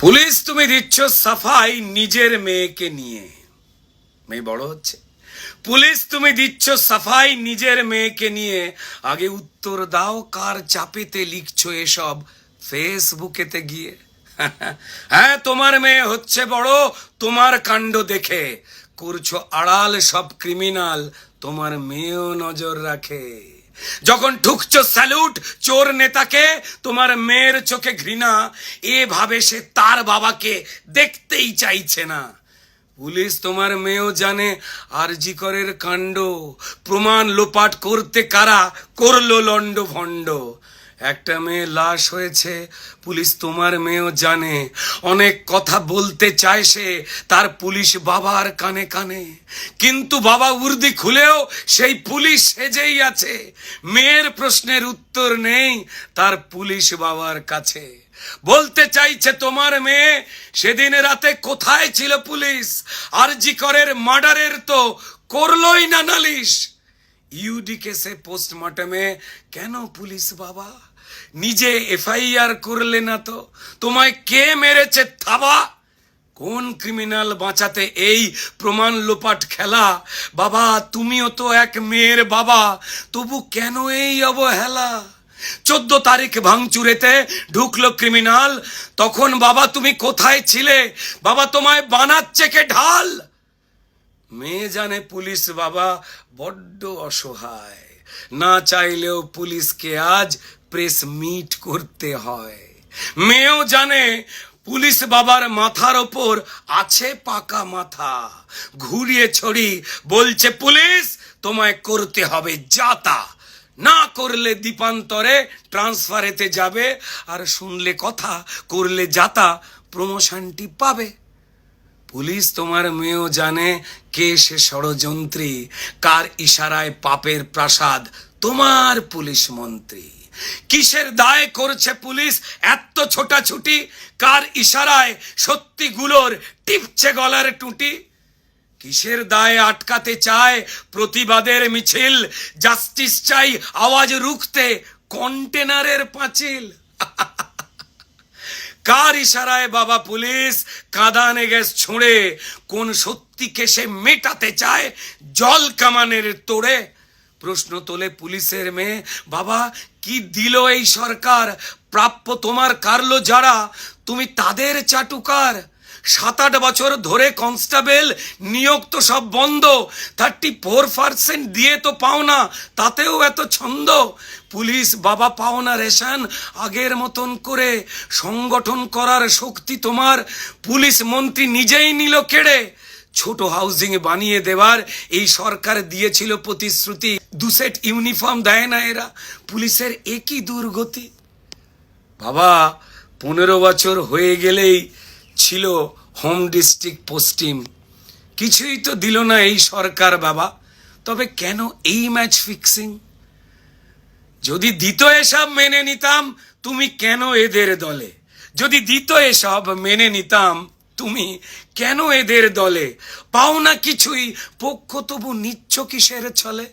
Police তুমি দিচ্ছ সাফাই নিজের মেয়েকে নিয়ে। মেয়ে বড় হচ্ছে। পুলিশ তুমি দিচ্ছ সাফাই নিজের মেয়েকে নিয়ে। আগে উত্তর দাও কার চাপেতে লিখছো এসব ফেসবুকেতে গিয়ে। হ্যাঁ তোমার মেয়ে হচ্ছে বড়, তোমার কাণ্ড দেখে। করছ আড়াল সব ক্রিমিনাল, তোমার মেয়েও নজর রাখে। যখন ঠুকছ স্যালুট, চোর নেতাকে, তোমার মেয়ের চোখে ঘৃণা, এভাবে সে তার বাবাকে দেখতেই চাইছে না। পুলিশ তোমার মেয়েও জানে আরজিকরের কাণ্ড, প্রমাণ লোপাট করতে কারা করল লন্ড ভণ্ড একটা মেয়ে লাশ হয়েছে, পুলিশ তোমার মেয়েও জানে। অনেক কথা বলতে চায় সে, তার পুলিশ বাবার কানে কানে। কিন্তু বাবা উর্দি খুলেও সেই পুলিশ সেজেই আছে। মেয়ের প্রশ্নের উত্তর নেই, তার পুলিশ বাবার কাছে। বলতে চাইছে তোমার মেয়ে, সেদিন রাতে কোথায় ছিল পুলিশ? আর জি করের মার্ডারের তো করলোই না নালিশ। ইউডি কেসে পোস্টমর্টমে কেন পুলিশ বাবা? নিজে এফআইআর করলে না তো? তোমায় কে মেরেছে থাবা? কোন ক্রিমিনাল বাঁচাতে এই প্রমাণ লোপাট খেলা? বাবা, তুমিও তো এক মেয়ের বাবা, তবু কেন এই অবহেলা? চোদ্দ তারিখ ভাঙচুরেতে ঢুকলো ক্রিমিনাল তখন বাবা তুমি কোথায় ছিলে? বাবা তোমায় বানাচ্ছে কে ঢাল? মেয়ে জানে পুলিশ বাবা বড্ড অসহায়। না চাইলেও পুলিশকে আজ প্রেস মিট করতে হয়। মেয়েও জানে পুলিশ বাবার মাথার ওপর আছে পাকা মাথা। ঘুরিয়ে ছড়ি বলছে, পুলিশ, তোমায় করতে হবে যাতা। না করলে দীপান্তরে ট্রান্সফারেতে যাবে, আর শুনলে কথা, করলে যাতা প্রমোশনটি পাবে। পুলিশ তোমার মেয়েও জানে কে সে ষড়যন্ত্রী, কার ইশারায় পাপের প্রাসাদ, তোমার পুলিশ মন্ত্রী। কিসের দায় করছে পুলিশ এত ছোটাছুটি? কার ইশারায় সত্যিগুলোর টিপছে গলার টুটি? কিসের দায়ে আটকাতে চায় প্রতিবাদের মিছিল? জাস্টিস চাই আওয়াজ রুখতে কন্টেনারের পাঁচিল? কার ইশারায় বাবা পুলিশ কাঁদানে গ্যাস ছুঁড়ে। কোন সত্যিকে সে মেটাতে চায় জল কামানের তোড়ে। প্রশ্ন তোলে পুলিশের মেয়ে, বাবা, কি দিল এই সরকার? প্রাপ্য তোমার কারলো যারা, তুমি তাদের চাটুকার। সাত আট বছর ধরে কনস্টেবল, নিয়োগ তো সব বন্ধ। থার্টি ফোর পার্সেন্ট দিয়ে তো পাও না, তাতেও এত ছন্দ। পুলিশ বাবা পাও না রেশন, আগের মতন করে সংগঠন করার শক্তি তোমার। পুলিশ মন্ত্রী নিজেই নিল কেড়ে। ছোট হাউজিং বানিয়ে দেওয়ার এই সরকার দিয়েছিল প্রতিশ্রুতি। দু সেট ইউনিফর্ম দেয় না এরা, পুলিশের একই দুর্গতি। বাবা, পনেরো বছর হয়ে গেলেই ছিল হোম ডিস্ট্রিক্ট পোস্টিং কিছুই তো দিল না এই সরকার বাবা। তবে কেন এই ম্যাচ ফিক্সিং যদি দিত এসব মেনে নিতাম, তুমি কেন এদের দলে? যদি দিত এসব মেনে নিতাম, তুমি কেন এদের দলে? পাও না কিছুই, পক্ষ তবু নিচ্ছ কিসের ছলে?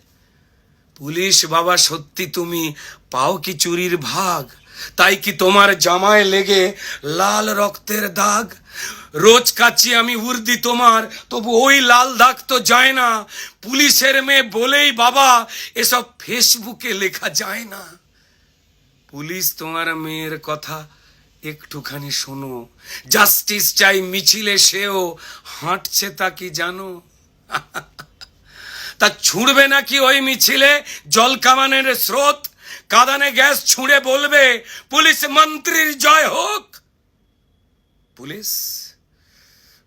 পুলিশ বাবা, সত্যি তুমি পাও কি চুরির ভাগ? তাই কি তোমার জামায় লেগে লাল রক্তের দাগ? রোজ কাচ্ছি আমি উর্দি তোমার, তবু ওই লাল দাগ তো যায় না। পুলিশের মেয়ে বলেই বাবা, এসব ফেসবুকে লেখা যায় না। পুলিশ তোমার মেয়ের কথা একটুখানি শোনো। জাস্টিস চাই মিছিলে সেও, হাঁটছে তা কি জানো? তা ছুঁড়বে নাকি ওই মিছিলে জল কামানের স্রোত? কাদানে গ্যাস ছুঁড়ে বলবে, পুলিশ মন্ত্রীর জয় হোক। পুলিশ?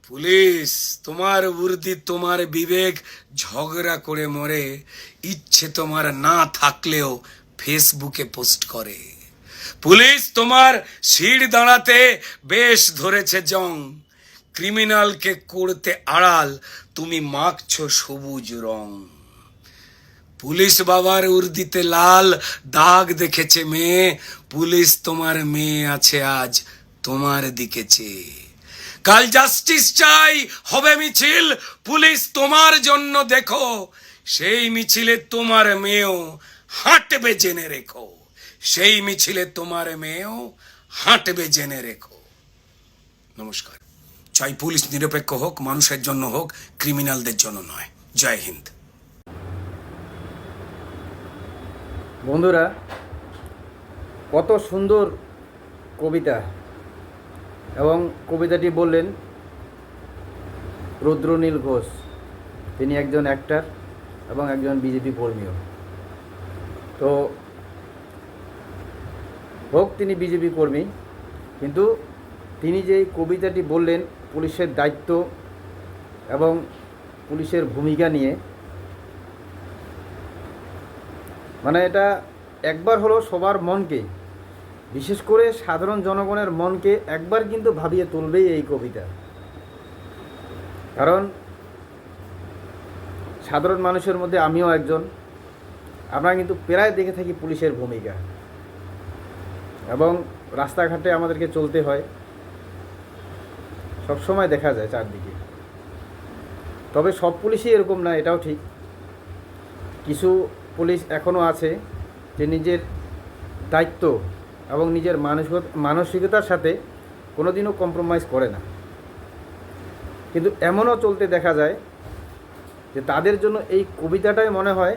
পুলিশ, তোমার উর্দি, তোমার বিবেক ঝগড়া করে মরে, ইচ্ছে তোমার না থাকলেও ফেসবুকে পোস্ট করে। পুলিশ তোমার সিঁড় দাঁড়াতে বেশ ধরেছে জং। ক্রিমিনালকে করতে আড়াল, তুমি মাখছ সবুজ রং। পুলিশ বাবার উর্দিতে লাল দাগ দেখেছে মেয়ে। পুলিশ তোমার মেয়ে আছে আজ তোমার দিকে কাল জাস্টিস চাই, হবে মিছিল, পুলিশ তোমার জন্য দেখো। সেই মিছিলে তোমার মেয়েও হাঁটবে জেনে রেখো। সেই মিছিলে তোমার মেয়েও হাঁটবে জেনে রেখো। নমস্কার। চাই পুলিশ নিরপেক্ষ হোক, মানুষের জন্য হোক ক্রিমিনালদের জন্য নয়। জয় হিন্দ। বন্ধুরা, কত সুন্দর কবিতা। এবং কবিতাটি বললেন রুদ্রনীল ঘোষ। তিনি একজন অ্যাক্টর এবং একজন বিজেপি কর্মীও। তো, হোক তিনি বিজেপি কর্মী, কিন্তু তিনি যে কবিতাটি বললেন, পুলিশের দায়িত্ব এবং পুলিশের ভূমিকা নিয়ে মানে এটা একবার হলো সবার মনকে, বিশেষ করে সাধারণ জনগণের মনকে একবার কিন্তু ভাবিয়ে তুলবেই এই কবিতা। কারণ সাধারণ মানুষের মধ্যে আমিও একজন, আমরা কিন্তু প্রায় দেখে থাকি পুলিশের ভূমিকা। এবং রাস্তাঘাটে আমাদেরকে চলতে হয় সবসময় দেখা যায় চারদিকে। তবে সব পুলিশই এরকম না, এটাও ঠিক। কিছু পুলিশ এখনও আছে যে নিজের দায়িত্ব এবং নিজের মানসিক মানসিকতার সাথে কোনোদিনও কম্প্রোমাইজ করে না। কিন্তু এমনও চলতে দেখা যায় যে তাদের জন্য এই কবিতাটাই মনে হয়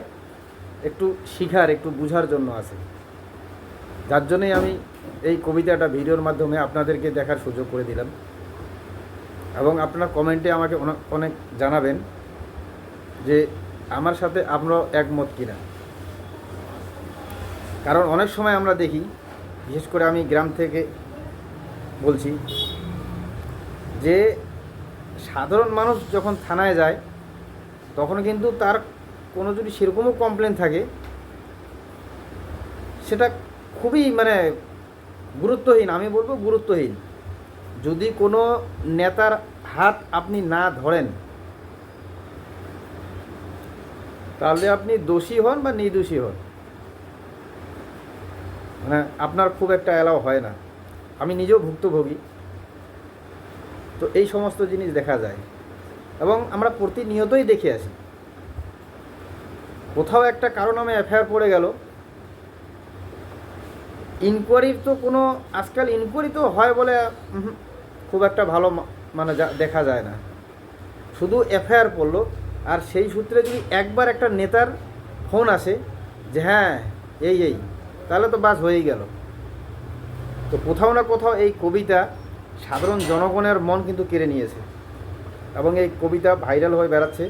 একটু শিখার, একটু বুঝার জন্য আছে। যার জন্যই আমি এই কবিতাটা ভিডিওর মাধ্যমে আপনাদেরকে দেখার সুযোগ করে দিলাম। এবং আপনার কমেন্টে আমাকে অনেক অনেক জানাবেন যে আমার সাথে আপনারাও একমত কিনা? কারণ অনেক সময় আমরা দেখি, বিশেষ করে আমি গ্রাম থেকে বলছি, যে সাধারণ মানুষ যখন থানায় যায়, তখন কিন্তু তার কোনো যদি সেরকমও কমপ্লেন থাকে, সেটা খুবই মানে গুরুত্বহীন, আমি বলব গুরুত্বহীন। যদি কোনো নেতার হাত আপনি না ধরেন তাহলে আপনি দোষী হন বা নির্দোষী হন? মানে আপনার খুব একটা অ্যালাও হয় না। আমি নিজেও ভুক্তভোগী। তো এই সমস্ত জিনিস দেখা যায়। এবং আমরা প্রতিনিয়তই দেখে আসি। কোথাও একটা কারণ আমি এফআইআর পড়ে গেল। ইনকোয়ারির তো কোনো, আজকাল ইনকোয়ারি তো হয় বলে খুব একটা ভালো মানে দেখা যায় না। শুধু এফআইআর পড়ল। আর সেই সূত্রে যদি একবার একটা নেতার ফোন আসে যে হ্যাঁ এই এই, তাহলে তো বাস হয়েই গেল। তো কোথাও না কোথাও এই কবিতা সাধারণ জনগণের মন কিন্তু কেড়ে নিয়েছে এবং এই কবিতা ভাইরাল হয়ে বেড়াচ্ছে।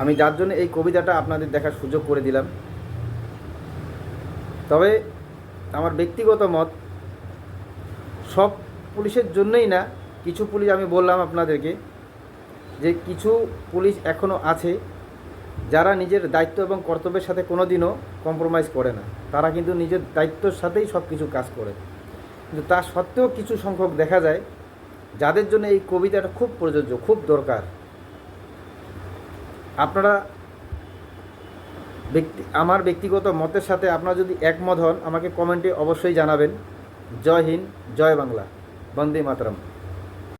আমি যার জন্য এই কবিতাটা আপনাদের দেখার সুযোগ করে দিলাম। তবে আমার ব্যক্তিগত মত, সব পুলিশের জন্যই না, কিছু পুলিশ আমি বললাম আপনাদেরকে যে কিছু পুলিশ এখনও আছে, যারা নিজের দায়িত্ব এবং কর্তব্যের সাথে কোনো দিনও কম্প্রোমাইজ করে না। তারা কিন্তু নিজের দায়িত্বর সাথেই সব কিছু কাজ করে। কিন্তু তা সত্ত্বেও কিছু সংখ্যক দেখা যায়, যাদের জন্য এই কবিতাটা খুব প্রযোজ্য, খুব দরকার। আপনারা ব্যক্তি, আমার ব্যক্তিগত মতের সাথে আপনারা যদি একমত হন, আমাকে কমেন্টে অবশ্যই জানাবেন। জয় হিন্দ, জয় বাংলা। বন্দে মাতরম।